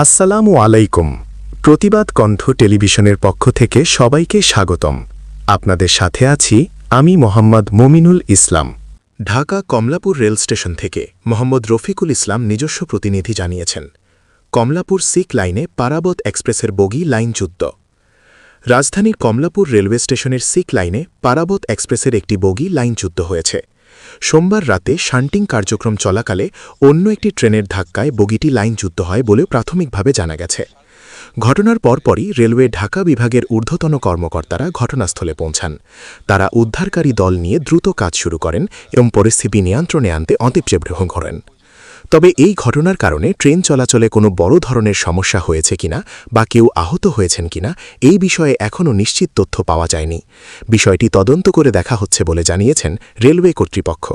আসসালামু আলাইকুম। প্রতিবাদ কণ্ঠ টেলিভিশনের পক্ষ থেকে সবাইকে স্বাগতম। আপনাদের সাথে আছি আমি মোহাম্মদ মমিনুল ইসলাম। ঢাকা কমলাপুর রেল স্টেশন থেকে মোহাম্মদ রফিকুল ইসলাম নিজস্ব প্রতিনিধি জানিয়েছেন, কমলাপুর সিক লাইনে পারাবত এক্সপ্রেসের বগি লাইনচ্যুত রাজধানীর কমলাপুর রেলওয়ে স্টেশনের সিক লাইনে পারাবত এক্সপ্রেসের একটি বগি লাইনচ্যুত হয়েছে। সোমবার রাতে শান্টিং কার্যক্রম চলাকালে অন্য একটি ট্রেনের ধাক্কায় বগিটি লাইনচ্যুত হয় বলেও প্রাথমিকভাবে জানা গেছে। ঘটনার পরপরই রেলওয়ে ঢাকা বিভাগের ঊর্ধ্বতন কর্মকর্তারা ঘটনাস্থলে পৌঁছান। তারা উদ্ধারকারী দল নিয়ে দ্রুত কাজ শুরু করেন এবং পরিস্থিতি নিয়ন্ত্রণে আনতে গ্রহণ করেন। তবে এই ঘটনার কারণে ট্রেন চলাচলে কোনো বড় ধরনের সমস্যা হয়েছে কিনা বা কেউ আহত হয়েছেন কিনা, এই বিষয়ে এখনও নিশ্চিত তথ্য পাওয়া যায়নি। বিষয়টি তদন্ত করে দেখা হচ্ছে বলে জানিয়েছেন রেলওয়ে কর্তৃপক্ষ।